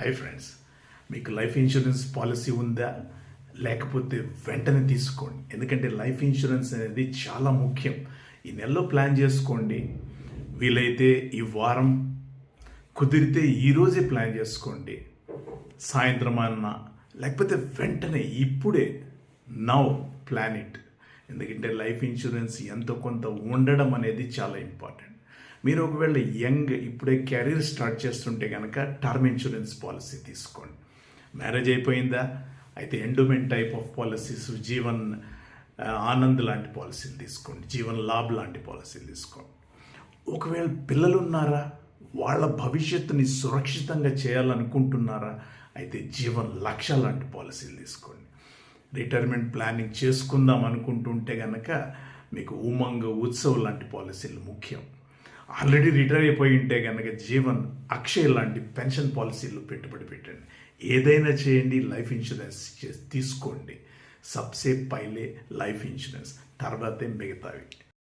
Hi friends మీకు life insurance policy ఉందా? లేకపోతే వెంటనే తీసుకోండి. ఎందుకంటే లైఫ్ ఇన్సూరెన్స్ అనేది చాలా ముఖ్యం. ఈ నెలలో ప్లాన్ చేసుకోండి. వీలైతే ఈ వారం కుదిరితే ఈరోజే ప్లాన్ చేసుకోండి. సాయంత్రం అన్నా లేకపోతే వెంటనే ఇప్పుడే నౌ ప్లాన్ ఇట్ ఎందుకంటే లైఫ్ ఇన్సూరెన్స్ ఎంతో కొంత ఉండడం అనేది చాలా ఇంపార్టెంట్ మీరు ఒకవేళ యంగ్ ఇప్పుడే కెరీర్ స్టార్ట్ చేస్తుంటే కనుక టర్మ్ ఇన్సూరెన్స్ పాలసీ తీసుకోండి. మ్యారేజ్ అయిపోయిందా? అయితే endowment type of policies Jeevan Anand లాంటి పాలసీలు తీసుకోండి. జీవన్ లాభ్ లాంటి పాలసీలు తీసుకోండి. ఒకవేళ పిల్లలు ఉన్నారా వాళ్ళ భవిష్యత్తుని సురక్షితంగా చేయాలనుకుంటున్నారా? అయితే జీవన్ లక్ష లాంటి పాలసీలు తీసుకోండి. రిటైర్మెంట్ ప్లానింగ్ చేసుకుందాం అనుకుంటుంటే కనుక మీకు ఉమంగ్ ఉత్సవ్ లాంటి పాలసీలు ముఖ్యం. ఆల్రెడీ రిటైర్ అయిపోయి ఉంటే కనుక జీవన్ అక్షయ్ లాంటి పెన్షన్ పాలసీలు పెట్టుబడి పెట్టండి. ఏదైనా చేయండి లైఫ్ ఇన్సూరెన్స్ తీసుకోండి. సబ్సే పైలే లైఫ్ ఇన్సూరెన్స్. తర్వాతే మిగతావి.